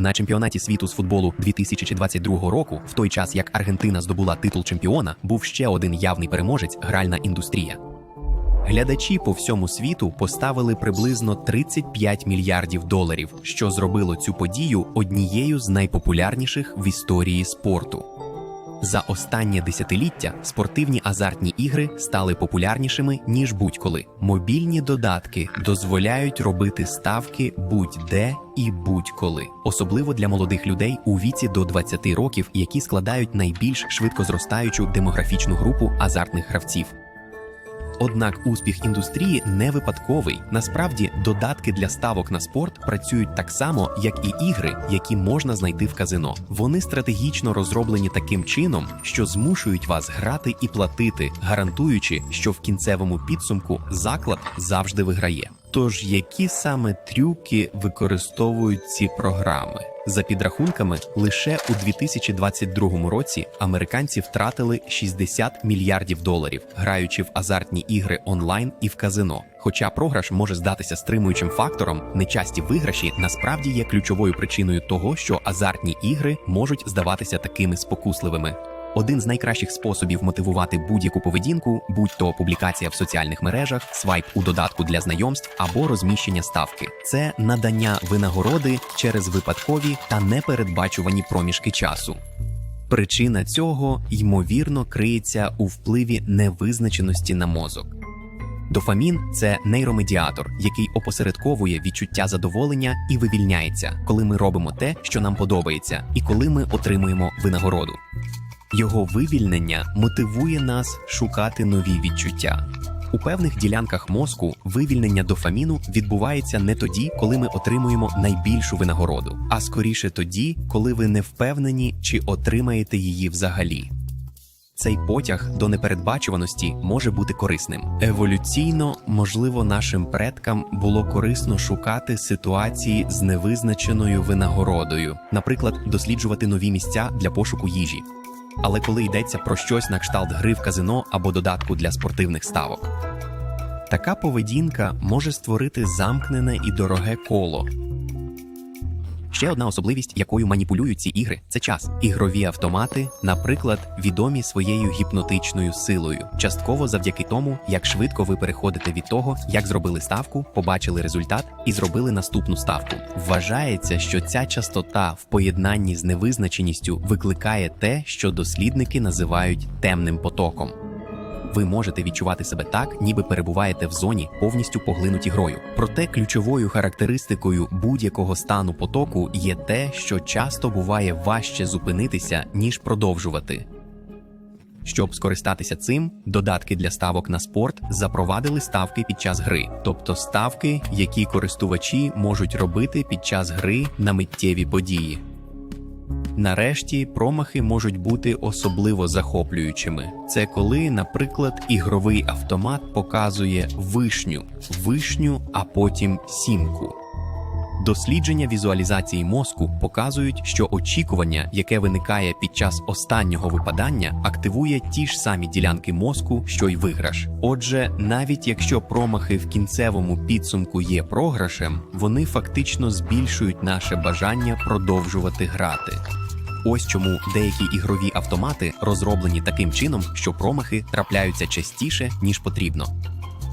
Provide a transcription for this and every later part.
На чемпіонаті світу з футболу 2022 року, в той час як Аргентина здобула титул чемпіона, був ще один явний переможець гральна індустрія. Глядачі по всьому світу поставили приблизно 35 мільярдів доларів, що зробило цю подію однією з найпопулярніших в історії спорту. За останнє десятиліття спортивні азартні ігри стали популярнішими ніж будь-коли. Мобільні додатки дозволяють робити ставки будь-де і будь-коли, особливо для молодих людей у віці до 20 років, які складають найбільш швидко зростаючу демографічну групу азартних гравців. Однак успіх індустрії не випадковий. Насправді, додатки для ставок на спорт працюють так само, як і ігри, які можна знайти в казино. Вони стратегічно розроблені таким чином, що змушують вас грати і платити, гарантуючи, що в кінцевому підсумку заклад завжди виграє. Тож які саме трюки використовують ці програми? За підрахунками, лише у 2022 році американці втратили 60 мільярдів доларів, граючи в азартні ігри онлайн і в казино. Хоча програш може здатися стримуючим фактором, нечасті виграші насправді є ключовою причиною того, що азартні ігри можуть здаватися такими спокусливими. Один з найкращих способів мотивувати будь-яку поведінку, будь-то публікація в соціальних мережах, свайп у додатку для знайомств або розміщення ставки, це надання винагороди через випадкові та непередбачувані проміжки часу. Причина цього ймовірно криється у впливі невизначеності на мозок. Дофамін це нейромедіатор, який опосередковує відчуття задоволення і вивільняється, коли ми робимо те, що нам подобається, і коли ми отримуємо винагороду. Його вивільнення мотивує нас шукати нові відчуття. У певних ділянках мозку вивільнення дофаміну відбувається не тоді, коли ми отримуємо найбільшу винагороду, а скоріше тоді, коли ви не впевнені, чи отримаєте її взагалі. Цей потяг до непередбачуваності може бути корисним. Еволюційно, можливо, нашим предкам було корисно шукати ситуації з невизначеною винагородою, наприклад, досліджувати нові місця для пошуку їжі. Але коли йдеться про щось на кшталт гри в казино або додатку для спортивних ставок, така поведінка може створити замкнене і дороге коло. Ще одна особливість, якою маніпулюють ці ігри, це час. Ігрові автомати, наприклад, відомі своєю гіпнотичною силою, частково завдяки тому, як швидко ви переходите від того, як зробили ставку, побачили результат і зробили наступну ставку. Вважається, що ця частота в поєднанні з невизначеністю викликає те, що дослідники називають темним потоком. Ви можете відчувати себе так, ніби перебуваєте в зоні, повністю поглинуті грою. Проте ключовою характеристикою будь-якого стану потоку є те, що часто буває важче зупинитися, ніж продовжувати. Щоб скористатися цим, додатки для ставок на спорт запровадили ставки під час гри, тобто ставки, які користувачі можуть робити під час гри на миттєві події. Нарешті промахи можуть бути особливо захоплюючими. Це коли, наприклад, ігровий автомат показує вишню, вишню, а потім сімку. Дослідження візуалізації мозку показують, що очікування, яке виникає під час останнього випадання, активує ті ж самі ділянки мозку, що й виграш. Отже, навіть якщо промахи в кінцевому підсумку є програшем, вони фактично збільшують наше бажання продовжувати грати. Ось чому деякі ігрові автомати розроблені таким чином, що промахи трапляються частіше ніж потрібно.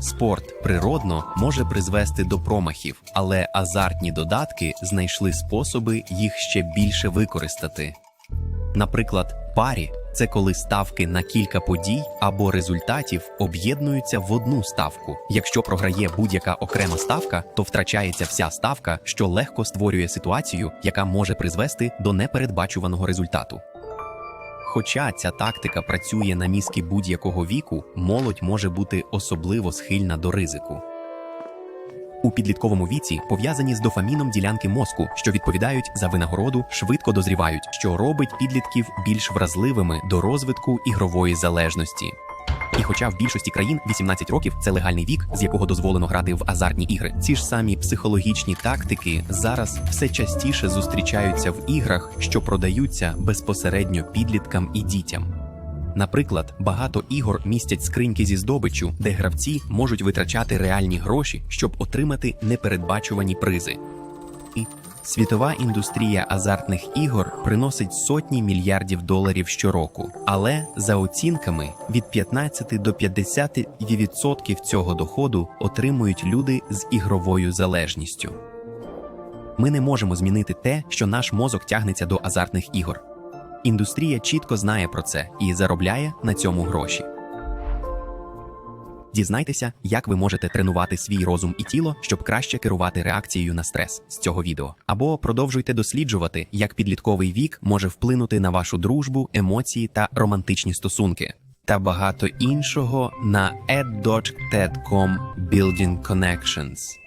Спорт природно може призвести до промахів, але азартні додатки знайшли способи їх ще більше використати. Наприклад, парі це коли ставки на кілька подій або результатів об'єднуються в одну ставку. Якщо програє будь-яка окрема ставка, то втрачається вся ставка, що легко створює ситуацію, яка може призвести до непередбачуваного результату. Хоча ця тактика працює на мізки будь-якого віку, молодь може бути особливо схильна до ризику. У підлітковому віці пов'язані з дофаміном ділянки мозку, що відповідають за винагороду, швидко дозрівають, що робить підлітків більш вразливими до розвитку ігрової залежності. І хоча в більшості країн 18 років це легальний вік, з якого дозволено грати в азартні ігри, ці ж самі психологічні тактики зараз все частіше зустрічаються в іграх, що продаються безпосередньо підліткам і дітям. Наприклад, багато ігор містять скриньки зі здобиччю, де гравці можуть витрачати реальні гроші, щоб отримати непередбачувані призи. І Світова індустрія азартних ігор приносить сотні мільярдів доларів щороку, але за оцінками від 15 до 50% цього доходу отримують люди з ігровою залежністю. Ми не можемо змінити те, що наш мозок тягнеться до азартних ігор. Індустрія чітко знає про це і заробляє на цьому гроші. Дізнайтеся, як ви можете тренувати свій розум і тіло, щоб краще керувати реакцією на стрес з цього відео. Або продовжуйте досліджувати, як підлітковий вік може вплинути на вашу дружбу, емоції та романтичні стосунки. Та багато іншого на eddotch.com Building Connections.